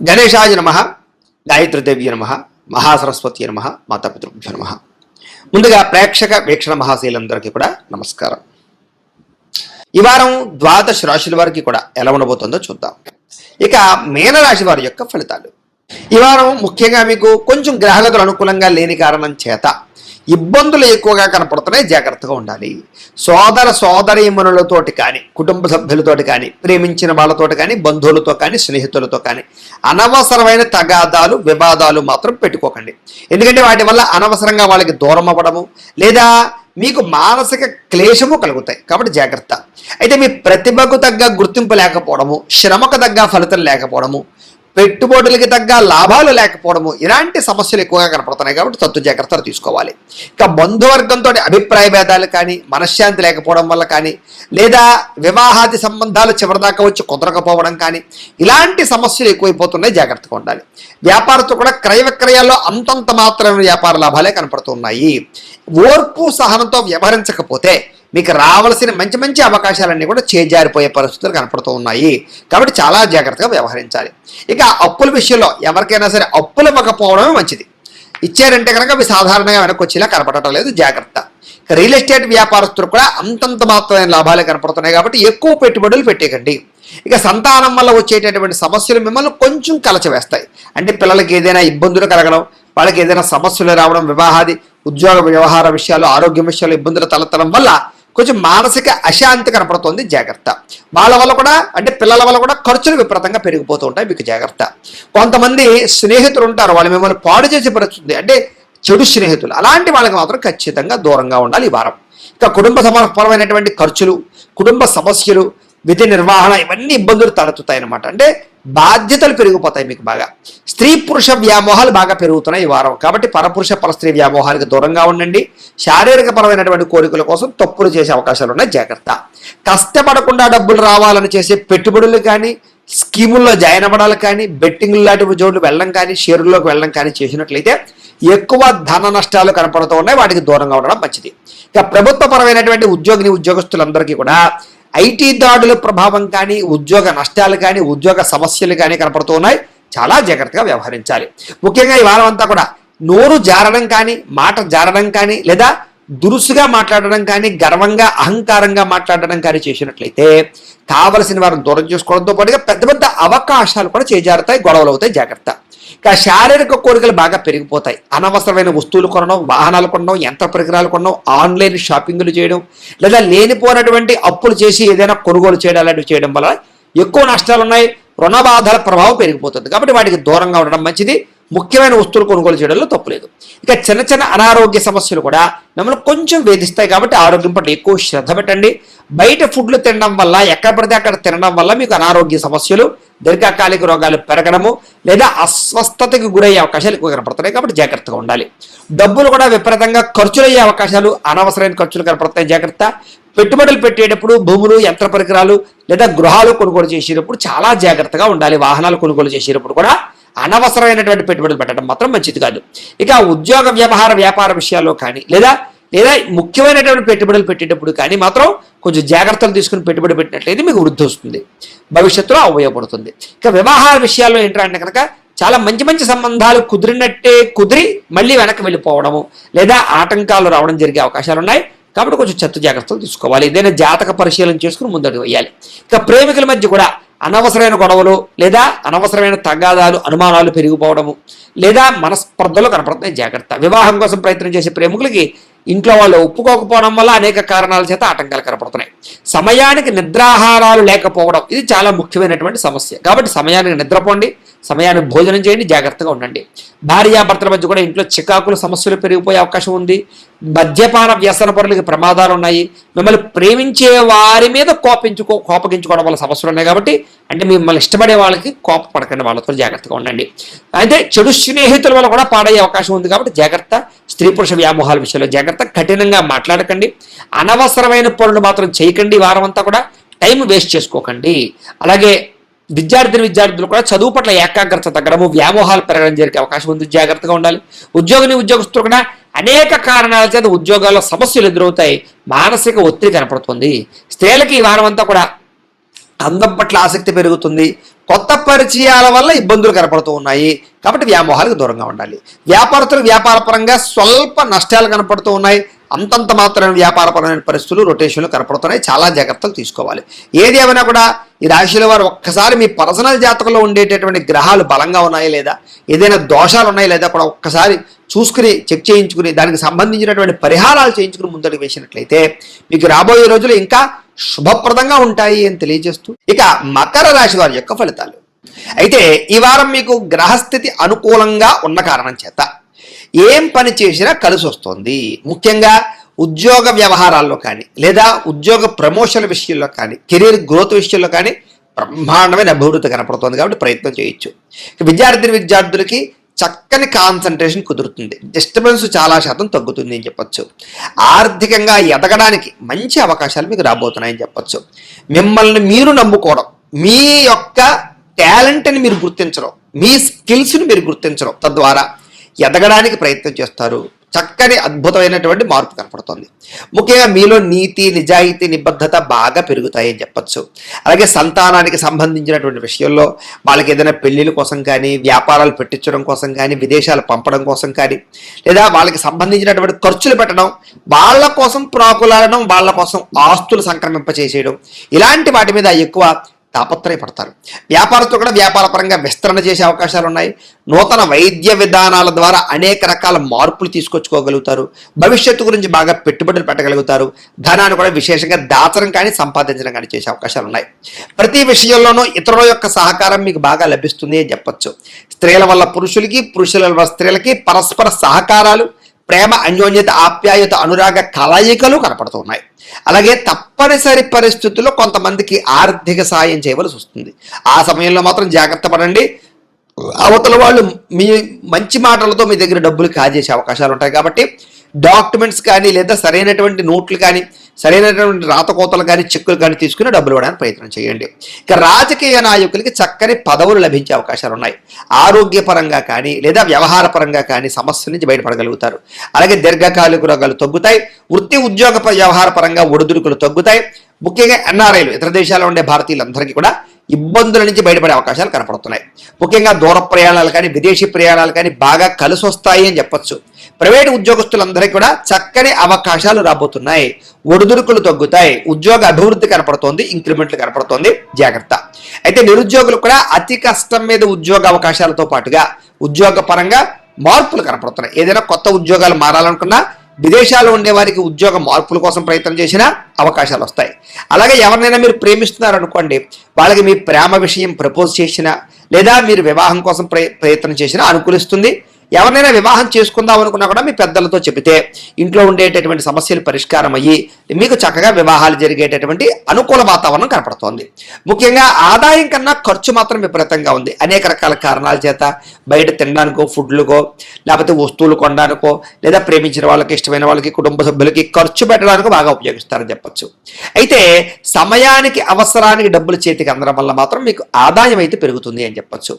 గణేశాయ నమ గాయత్రిదేవ్య నమ మహాసరస్వతి నమ మాతాపితృభ్య నమ. ముందుగా ప్రేక్షక వీక్షణ మహాశీలందరికీ కూడా నమస్కారం. ఈ వారం ద్వాదశ రాశుల వారికి కూడా ఎలా ఉండబోతుందో చూద్దాం. ఇక మీనరాశి వారి యొక్క ఫలితాలు. ఈ వారం ముఖ్యంగా మీకు కొంచెం గ్రహగతులు అనుకూలంగా లేని కారణం చేత ఇబ్బందులు ఎక్కువగా కనపడుతున్నాయి జాగ్రత్తగా ఉండాలి. సోదర సోదరీమణులతోటి కానీ కుటుంబ సభ్యులతోటి కానీ ప్రేమించిన వాళ్ళతోటి కానీ బంధువులతో కానీ స్నేహితులతో కానీ అనవసరమైన తగాదాలు వివాదాలు మాత్రం పెట్టుకోకండి. ఎందుకంటే వాటి వల్ల అనవసరంగా వాళ్ళకి దూరం అవ్వడము లేదా మీకు మానసిక క్లేశము కలుగుతాయి. కాబట్టి జాగ్రత్త. అయితే మీ ప్రతిభకు తగ్గ గుర్తింపు లేకపోవడము శ్రమకు తగ్గ ఫలితం లేకపోవడము పెట్టుబడులకి తగ్గ లాభాలు లేకపోవడము ఇలాంటి సమస్యలు ఎక్కువగా కనపడుతున్నాయి కాబట్టి తత్తు జాగ్రత్తలు తీసుకోవాలి. ఇక బంధువర్గంతో అభిప్రాయ భేదాలు కానీ మనశ్శాంతి లేకపోవడం వల్ల కానీ లేదా వివాహాది సంబంధాలు చివరిదాకా వచ్చి కుదరకపోవడం కానీ ఇలాంటి సమస్యలు ఎక్కువైపోతున్నాయి. జాగ్రత్తగా ఉండాలి. వ్యాపారతో కూడా క్రయ విక్రయాల్లో అంతంత మాత్రమే వ్యాపార లాభాలే కనపడుతున్నాయి. ఓర్పు సహనంతో వ్యవహరించకపోతే మీకు రావాల్సిన మంచి మంచి అవకాశాలన్నీ కూడా చేజారిపోయే పరిస్థితులు కనపడుతూ ఉన్నాయి. కాబట్టి చాలా జాగ్రత్తగా వ్యవహరించాలి. ఇక అప్పుల విషయంలో ఎవరికైనా సరే అప్పులు ఇవ్వకపోవడమే మంచిది. ఇచ్చారంటే కనుక అవి సాధారణంగా వెనక్కి వచ్చేలా కనపడటం లేదు జాగ్రత్త. రియల్ ఎస్టేట్ వ్యాపారస్తులు కూడా అంతంత మాత్రమైన లాభాలే కనపడుతున్నాయి కాబట్టి ఎక్కువ పెట్టుబడులు పెట్టేకండి. ఇక సంతానం వల్ల వచ్చేటటువంటి సమస్యలు మిమ్మల్ని కొంచెం కలచవేస్తాయి. అంటే పిల్లలకి ఏదైనా ఇబ్బందులు కలగడం వాళ్ళకి ఏదైనా సమస్యలు రావడం వివాహాది ఉద్యోగ వ్యవహార విషయాలు ఆరోగ్య విషయాలు ఇబ్బందులు తలెత్తడం వల్ల కొంచెం మానసిక అశాంతి కనపడుతుంది జాగ్రత్త. వాళ్ళ వల్ల కూడా అంటే పిల్లల వల్ల కూడా ఖర్చులు విపరీతంగా పెరిగిపోతూ ఉంటాయి మీకు జాగ్రత్త. కొంతమంది స్నేహితులు ఉంటారు వాళ్ళు మిమ్మల్ని పాడు చేసి పరుస్తుంది అంటే చెడు స్నేహితులు. అలాంటి వాళ్ళకి మాత్రం ఖచ్చితంగా దూరంగా ఉండాలి ఈ వారం. ఇక కుటుంబ సమపరమైనటువంటి ఖర్చులు కుటుంబ సమస్యలు విధి నిర్వహణ ఇవన్నీ ఇబ్బందులు తలెత్తుతాయి అనమాట అంటే బాధ్యతలు పెరిగిపోతాయి మీకు బాగా. స్త్రీ పురుష వ్యామోహాలు బాగా పెరుగుతున్నాయి ఈ వారం. కాబట్టి పరపురుష పర స్త్రీ వ్యామోహాలకు దూరంగా ఉండండి. శారీరక పరమైనటువంటి కోరికల కోసం తప్పులు చేసే అవకాశాలు ఉన్నాయి. జాగ్రత్త. కష్టపడకుండా డబ్బులు రావాలని చేసే పెట్టుబడులు కానీ స్కీముల్లో జాయిన్ అవ్వడాలు కానీ బెట్టింగ్ లాంటి జోడ్లు వెళ్ళడం కానీ షేర్లోకి వెళ్ళడం కానీ చేసినట్లయితే ఎక్కువ ధన నష్టాలు కనపడుతూ ఉన్నాయి. వాటికి దూరంగా ఉండడం మంచిది. ఇక ప్రభుత్వపరమైనటువంటి ఉద్యోగిని ఉద్యోగస్తులందరికీ కూడా ఐటీ దాడుల ప్రభావం కానీ ఉద్యోగ నష్టాలు కానీ ఉద్యోగ సమస్యలు కానీ కనపడుతున్నాయి. చాలా జాగ్రత్తగా వ్యవహరించాలి. ముఖ్యంగా ఈ వారం అంతా కూడా నోరు జారడం కానీ మాట జారడం కానీ లేదా దురుసుగా మాట్లాడడం కానీ గర్వంగా అహంకారంగా మాట్లాడడం కానీ చేసినట్లయితే కావలసిన వారిని దూరం చేసుకోవడంతో పాటుగా పెద్ద పెద్ద అవకాశాలు కూడా చేజారుతాయి గొడవలు అవుతాయి. జాగ్రత్త. శారీరక కోరికలు బాగా పెరిగిపోతాయి. అనవసరమైన వస్తువులు కొనడం వాహనాలు కొనడం యంత్ర పరికరాలు కొనడం ఆన్లైన్ షాపింగ్లు చేయడం లేదా లేనిపోయినటువంటి అప్పులు చేసి ఏదైనా కొనుగోలు చేయడం అలాంటివి చేయడం వల్ల ఎక్కువ నష్టాలు ఉన్నాయి రుణ బాధల ప్రభావం పెరిగిపోతుంది. కాబట్టి వాటికి దూరంగా ఉండడం మంచిది. ముఖ్యమైన వస్తువులు కొనుగోలు చేయడంలో తప్పులేదు. ఇక చిన్న చిన్న అనారోగ్య సమస్యలు కూడా మిమ్మల్ని కొంచెం వేధిస్తాయి కాబట్టి ఆరోగ్యం పట్ల ఎక్కువ శ్రద్ధ పెట్టండి. బయట ఫుడ్లు తినడం వల్ల ఎక్కడ పడితే అక్కడ తినడం వల్ల మీకు అనారోగ్య సమస్యలు దీర్ఘకాలిక రోగాలు పెరగడము లేదా అస్వస్థతకు గురయ్యే అవకాశాలు ఎక్కువ కనపడుతున్నాయి కాబట్టి జాగ్రత్తగా ఉండాలి. డబ్బులు కూడా విపరీతంగా ఖర్చులయ్యే అవకాశాలు అనవసరమైన ఖర్చులు కనపడతాయి. జాగ్రత్త. పెట్టుబడులు పెట్టేటప్పుడు భూములు యంత్ర పరికరాలు లేదా గృహాలు కొనుగోలు చేసేటప్పుడు చాలా జాగ్రత్తగా ఉండాలి. వాహనాలు కొనుగోలు చేసేటప్పుడు కూడా అనవసరమైనటువంటి పెట్టుబడులు పెట్టడం మాత్రం మంచిది కాదు. ఇక ఉద్యోగ వ్యవహార వ్యాపార విషయాల్లో కానీ లేదా లేదా ముఖ్యమైనటువంటి పెట్టుబడులు పెట్టేటప్పుడు కానీ మాత్రం కొంచెం జాగ్రత్తలు తీసుకుని పెట్టుబడి పెట్టినట్లయితే మీకు వృద్ధి వస్తుంది. భవిష్యత్తులో ఉపయోగపడుతుంది. ఇక వ్యవహార విషయాల్లో ఏంటంటే కనుక చాలా మంచి మంచి సంబంధాలు కుదిరినట్టే కుదిరి మళ్ళీ వెనక్కి వెళ్ళిపోవడము లేదా ఆటంకాలు రావడం జరిగే అవకాశాలు ఉన్నాయి. కాబట్టి కొంచెం చెత్త జాగ్రత్తలు తీసుకోవాలి. ఏదైనా జాతక పరిశీలన చేసుకుని ముందడుగు వేయాలి. ఇక ప్రేమికుల మధ్య కూడా అనవసరమైన గొడవలు లేదా అనవసరమైన తగాదాలు అనుమానాలు పెరిగిపోవడము లేదా మనస్పర్ధలు కనపడుతున్నాయి జాగ్రత్త. వివాహం కోసం ప్రయత్నం చేసే ప్రేమికులకి ఇంట్లో వాళ్ళు ఒప్పుకోకపోవడం వల్ల అనేక కారణాల చేత ఆటంకాలు కనపడుతున్నాయి. సమయానికి నిద్రాహారాలు లేకపోవడం ఇది చాలా ముఖ్యమైనటువంటి సమస్య. కాబట్టి సమయానికి నిద్రపోండి సమయానికి భోజనం చేయండి జాగ్రత్తగా ఉండండి. భార్యాభర్తల మధ్య కూడా ఇంట్లో చికాకులు సమస్యలు పెరిగిపోయే అవకాశం ఉంది. మద్యపాన వ్యసన పరులకి ప్రమాదాలు ఉన్నాయి. మిమ్మల్ని ప్రేమించే వారి మీద కోపించుకో కోపగించుకోవడం వల్ల సమస్యలు ఉన్నాయి కాబట్టి అంటే మిమ్మల్ని ఇష్టపడే వాళ్ళకి కోపపడకండి వాళ్ళతో జాగ్రత్తగా ఉండండి. అయితే చెడు స్నేహితుల వల్ల కూడా పాడయ్యే అవకాశం ఉంది కాబట్టి జాగ్రత్త. స్త్రీ పురుష వ్యామోహాల విషయంలో జాగ్రత్త. కఠినంగా మాట్లాడకండి. అనవసరమైన పనులు మాత్రం చేయ ఈ వారం అంతా కూడా. టైం వేస్ట్ చేసుకోకండి. అలాగే విద్యార్థిని విద్యార్థులు కూడా చదువు పట్ల ఏకాగ్రత తగ్గడము వ్యామోహాలు పెరగడం జరిగే అవకాశం ఉంది. జాగ్రత్తగా ఉండాలి. ఉద్యోగిని ఉద్యోగస్తులు కూడా అనేక కారణాల చేత ఉద్యోగాల్లో సమస్యలు ఎదురవుతాయి. మానసిక ఒత్తిడి కనపడుతుంది. స్త్రీలకి ఈ వారం అంతా కూడా అందం పట్ల ఆసక్తి పెరుగుతుంది. కొత్త పరిచయాల వల్ల ఇబ్బందులు కనపడుతూ ఉన్నాయి. కాబట్టి వ్యామోహాలకు దూరంగా ఉండాలి. వ్యాపారస్తులు వ్యాపారపరంగా స్వల్ప నష్టాలు కనపడుతూ ఉన్నాయి. అంతంత మాత్రమే వ్యాపారపరమైన పరిస్థితులు రొటేషన్లు కనపడుతున్నాయి. చాలా జాగ్రత్తలు తీసుకోవాలి. ఏది ఏమైనా కూడా ఈ రాశుల వారు ఒక్కసారి మీ పర్సనల్ జాతకంలో ఉండేటటువంటి గ్రహాలు బలంగా ఉన్నాయా లేదా? ఏదైనా దోషాలు ఉన్నాయా లేదా కూడా ఒక్కసారి చూసుకుని చెక్ చేయించుకుని దానికి సంబంధించినటువంటి పరిహారాలు చేయించుకుని ముందడుగు వేసినట్లయితే మీకు రాబోయే రోజులు ఇంకా శుభప్రదంగా ఉంటాయి అని తెలియజేస్తూ ఇక మకర రాశి వారి యొక్క ఫలితాలు. అయితే ఈ వారం మీకు గ్రహస్థితి అనుకూలంగా ఉన్న కారణం చేత ఏం పని చేసినా కలిసి వస్తుంది ముఖ్యంగా ఉద్యోగ వ్యవహారాల్లో కానీ లేదా ఉద్యోగ ప్రమోషన్ విషయంలో కానీ కెరీర్ గ్రోత్ విషయంలో కానీ బ్రహ్మాండమైన అభివృద్ధి కనపడుతుంది కాబట్టి ప్రయత్నం చేయొచ్చు. విద్యార్థి విద్యార్థులకి చక్కని కాన్సన్ట్రేషన్ కుదురుతుంది. డిస్టర్బెన్స్ చాలా శాతం తగ్గుతుంది అని చెప్పొచ్చు. ఆర్థికంగా ఎదగడానికి మంచి అవకాశాలు మీకు రాబోతున్నాయని చెప్పొచ్చు. మిమ్మల్ని మీరు నమ్ముకోవడం మీ యొక్క టాలెంట్ని మీరు గుర్తించడం మీ స్కిల్స్ని మీరు గుర్తించడం తద్వారా ఎదగడానికి ప్రయత్నం చేస్తారు. చక్కని అద్భుతమైనటువంటి మార్పు కనపడుతుంది. ముఖ్యంగా మీలో నీతి నిజాయితీ నిబద్ధత బాగా పెరుగుతాయని చెప్పచ్చు. అలాగే సంతానానికి సంబంధించినటువంటి విషయంలో వాళ్ళకి ఏదైనా పెళ్ళిళ్ళ కోసం కానీ వ్యాపారాలు పెట్టించడం కోసం కానీ విదేశాలు పంపడం కోసం కానీ లేదా వాళ్ళకి సంబంధించినటువంటి ఖర్చులు పెట్టడం వాళ్ళ కోసం ప్రాకులాడడం వాళ్ళ కోసం ఆస్తులు సంక్రమింపచేసేయడం ఇలాంటి వాటి మీద ఎక్కువ తాపత్రయపడతారు. వ్యాపారస్తులు కూడా వ్యాపార పరంగా విస్తరణ చేసే అవకాశాలు ఉన్నాయి. నూతన వైద్య విధానాల ద్వారా అనేక రకాల మార్పులు తీసుకొచ్చుకోగలుగుతారు. భవిష్యత్తు గురించి బాగా పెట్టుబడులు పెట్టగలుగుతారు. ధనాన్ని కూడా విశేషంగా దాచడం కానీ సంపాదించడం కానీ చేసే అవకాశాలు ఉన్నాయి. ప్రతి విషయంలోనూ ఇతరుల యొక్క సహకారం మీకు బాగా లభిస్తుంది అని చెప్పచ్చు. స్త్రీల వల్ల పురుషులకి పురుషుల వల్ల స్త్రీలకి పరస్పర సహకారాలు ప్రేమ అన్యోన్యత ఆప్యాయత అనురాగ కలయికలు కనపడుతున్నాయి. అలాగే తప్పనిసరి పరిస్థితుల్లో కొంతమందికి ఆర్థిక సాయం చేయవలసి వస్తుంది. ఆ సమయంలో మాత్రం జాగ్రత్త పడండి. అవతల వాళ్ళు మీ మంచి మాటలతో మీ దగ్గర డబ్బులు కాజేసే అవకాశాలు ఉంటాయి కాబట్టి డాక్యుమెంట్స్ కానీ లేదా సరైనటువంటి నోట్లు కానీ సరైనటువంటి రాతకోతలు కానీ చెక్కులు కానీ తీసుకుని డబ్బులు ఇవ్వడానికి ప్రయత్నం చేయండి. ఇక రాజకీయ నాయకులకి చక్కని పదవులు లభించే అవకాశాలు ఉన్నాయి. ఆరోగ్యపరంగా కానీ లేదా వ్యవహార పరంగా కానీ సమస్యల నుంచి బయటపడగలుగుతారు. అలాగే దీర్ఘకాలిక రోగాలు తగ్గుతాయి. వృత్తి ఉద్యోగ వ్యవహార పరంగా ఒడిదుడుకులు తగ్గుతాయి. ముఖ్యంగా ఎన్ఆర్ఐలు ఇతర దేశాల్లో ఉండే భారతీయులందరికీ కూడా ఇబ్బందుల నుంచి బయటపడే అవకాశాలు కనపడుతున్నాయి. ముఖ్యంగా దూర ప్రయాణాలు కానీ విదేశీ ప్రయాణాలు కానీ బాగా కలిసి వస్తాయి అని చెప్పొచ్చు. ప్రైవేటు ఉద్యోగస్తులందరికీ కూడా చక్కని అవకాశాలు రాబోతున్నాయి. ఒడిదుడుకులు తగ్గుతాయి. ఉద్యోగ అభివృద్ధి కనపడుతోంది. ఇంక్రిమెంట్లు కనపడుతోంది. జాగ్రత్త. అయితే నిరుద్యోగులు కూడా అతి కష్టం మీద ఉద్యోగ అవకాశాలతో పాటుగా ఉద్యోగ పరంగా మార్పులు కనపడుతున్నాయి. ఏదైనా కొత్త ఉద్యోగాలు మారాలనుకున్నా విదేశాల్లో ఉండే వారికి ఉద్యోగ మార్పుల కోసం ప్రయత్నం చేసినా అవకాశాలు వస్తాయి. అలాగే ఎవరినైనా మీరు ప్రేమిస్తున్నారనుకోండి వాళ్ళకి మీ ప్రేమ విషయం ప్రపోజ్ చేసినా లేదా మీరు వివాహం కోసం ప్రయత్నం చేసినా అనుకూలిస్తుంది. ఎవరినైనా వివాహం చేసుకుందాం అనుకున్నా కూడా మీ పెద్దలతో చెబితే ఇంట్లో ఉండేటటువంటి సమస్యలు పరిష్కారం అయ్యి మీకు చక్కగా వివాహాలు జరిగేటటువంటి అనుకూల వాతావరణం కనపడుతోంది. ముఖ్యంగా ఆదాయం కన్నా ఖర్చు మాత్రం విపరీతంగా ఉంది. అనేక రకాల కారణాల చేత బయట తినడానికో ఫుడ్లుకో లేకపోతే వస్తువులు కొనడానికో లేదా ప్రేమించిన వాళ్ళకి ఇష్టమైన వాళ్ళకి కుటుంబ సభ్యులకి ఖర్చు పెట్టడానికి బాగా ఉపయోగిస్తారని చెప్పచ్చు. అయితే సమయానికి అవసరానికి డబ్బులు చేతికి అందడం వల్ల మాత్రం మీకు ఆదాయం అయితే పెరుగుతుంది అని చెప్పచ్చు.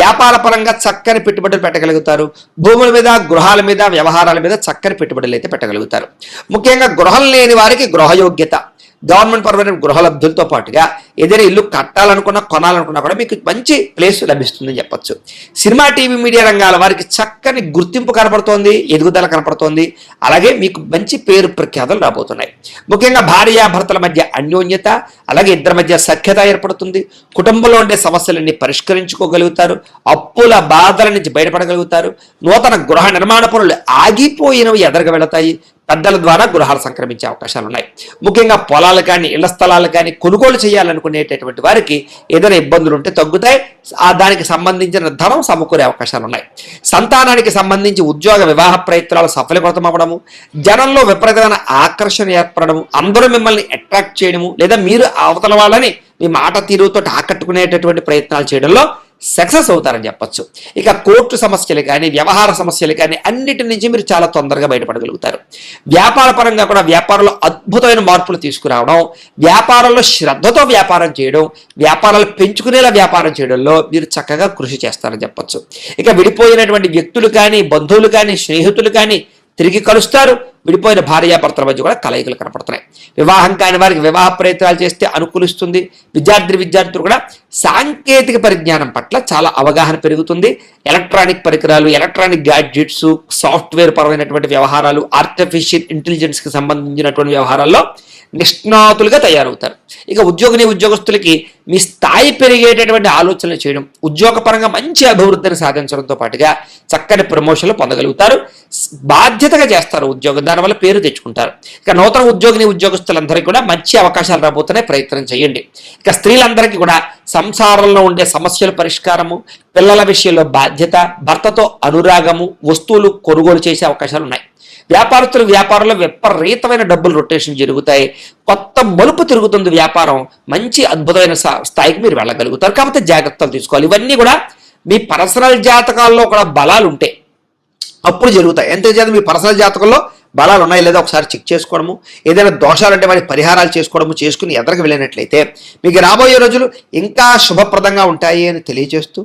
వ్యాపార పరంగా చక్కని పెట్టుబడులు పెట్టగలుగుతారు. భూముల మీద గృహాల మీద వ్యవహారాల మీద చక్కని పెట్టుబడులు అయితే పెట్టగలుగుతారు. ముఖ్యంగా గృహం లేని వారికి గృహయోగ్యత. గవర్నమెంట్ పరమైన గృహలబ్ధులతో పాటుగా ఏదైనా ఇల్లు కట్టాలనుకున్నా కొనాలనుకున్నా కూడా మీకు మంచి ప్లేస్ లభిస్తుందని చెప్పొచ్చు. సినిమా టీవీ మీడియా రంగాల వారికి చక్కని గుర్తింపు కనపడుతోంది ఎదుగుదల కనపడుతోంది. అలాగే మీకు మంచి పేరు ప్రఖ్యాతలు రాబోతున్నాయి. ముఖ్యంగా భార్యాభర్తల మధ్య అన్యోన్యత అలాగే ఇద్దరి మధ్య సఖ్యత ఏర్పడుతుంది. కుటుంబంలో ఉండే సమస్యలన్నీ పరిష్కరించుకోగలుగుతారు. అప్పుల బాధల నుంచి బయటపడగలుగుతారు. నూతన గృహ నిర్మాణ పనులు ఆగిపోయినవి ఎదరగ వెళతాయి. పెద్దల ద్వారా గృహాలు సంక్రమించే అవకాశాలు ఉన్నాయి ముఖ్యంగా పొలాలు కానీ ఇళ్ళ స్థలాలు కానీ కొనుగోలు చేయాలనుకునేటటువంటి వారికి ఏదైనా ఇబ్బందులు ఉంటే తగ్గుతాయి. ఆ దానికి సంబంధించిన ధనం సమకూరే అవకాశాలు ఉన్నాయి సంతానానికి సంబంధించి ఉద్యోగ వివాహ ప్రయత్నాలు సఫలీకృతం అవ్వడము జనంలో విపరీతమైన ఆకర్షణ ఏర్పడము అందరూ మిమ్మల్ని అట్రాక్ట్ చేయడము లేదా మీరు అవతల వాళ్ళని మీ మాట తీరుతో ఆకట్టుకునేటటువంటి ప్రయత్నాలు చేయడంలో సక్సెస్ అవుతారని చెప్పొచ్చు. ఇక కోర్టు సమస్యలు కానీ వ్యవహార సమస్యలు కానీ అన్నిటి నుంచి మీరు చాలా తొందరగా బయటపడగలుగుతారు. వ్యాపార పరంగా కూడా వ్యాపారంలో అద్భుతమైన మార్పులు తీసుకురావడం వ్యాపారంలో శ్రద్ధతో వ్యాపారం చేయడం వ్యాపారాలు పెంచుకునేలా వ్యాపారం చేయడంలో మీరు చక్కగా కృషి చేస్తారని చెప్పొచ్చు. ఇక విడిపోయినటువంటి వ్యక్తులు కానీ బంధువులు కానీ స్నేహితులు కానీ తిరిగి కలుస్తారు. విడిపోయిన భార్యాభర్తల మధ్య కూడా కలయికలు కనపడుతున్నాయి. వివాహం కాని వారికి వివాహ ప్రయత్నాలు చేస్తే అనుకూలిస్తుంది. విద్యార్థి విద్యార్థులు కూడా సాంకేతిక పరిజ్ఞానం పట్ల చాలా అవగాహన పెరుగుతుంది. ఎలక్ట్రానిక్ పరికరాలు ఎలక్ట్రానిక్ గ్యాడ్జెట్స్ సాఫ్ట్వేర్ పరమైనటువంటి వ్యవహారాలు ఆర్టిఫిషియల్ ఇంటెలిజెన్స్కి సంబంధించినటువంటి వ్యవహారాల్లో నిష్ణాతులుగా తయారవుతారు. ఇక ఉద్యోగిని ఉద్యోగస్తులకి మీ స్థాయి పెరిగేటటువంటి ఆలోచనలు చేయడం ఉద్యోగపరంగా మంచి అభివృద్ధిని సాధించడంతో పాటుగా చక్కని ప్రమోషన్లు పొందగలుగుతారు. బాధ్యతగా చేస్తారు ఉద్యోగం దానివల్ల పేరు తెచ్చుకుంటారు. ఇక నూతన ఉద్యోగిని ఉద్యోగస్తులందరికీ కూడా మంచి అవకాశాలు రాబోతున్నాయి. ప్రయత్నం చేయండి. ఇక స్త్రీలందరికీ కూడా సంసారంలో ఉండే సమస్యల పరిష్కారము పిల్లల విషయంలో బాధ్యత భర్తతో అనురాగము వస్తువులు కొనుగోలు చేసే అవకాశాలు ఉన్నాయి. వ్యాపారస్తులు వ్యాపారంలో విపరీతమైన డబ్బులు రొటేషన్ జరుగుతాయి. కొత్త మలుపు తిరుగుతుంది వ్యాపారం. మంచి అద్భుతమైన స్థాయికి మీరు వెళ్ళగలుగుతారు. కాకపోతే జాగ్రత్తలు తీసుకోవాలి. ఇవన్నీ కూడా మీ పర్సనల్ జాతకాల్లో కూడా బలాలు ఉంటాయి అప్పుడు జరుగుతాయి. ఎంత చేత మీ పర్సనల్ జాతకంలో బలాలు ఉన్నాయి లేదా ఒకసారి చెక్ చేసుకోవడము ఏదైనా దోషాలు అంటే వాటి పరిహారాలు చేసుకోవడము చేసుకుని ఎదరికి వెళ్ళినట్లయితే మీకు రాబోయే రోజులు ఇంకా శుభప్రదంగా ఉంటాయి అని తెలియజేస్తూ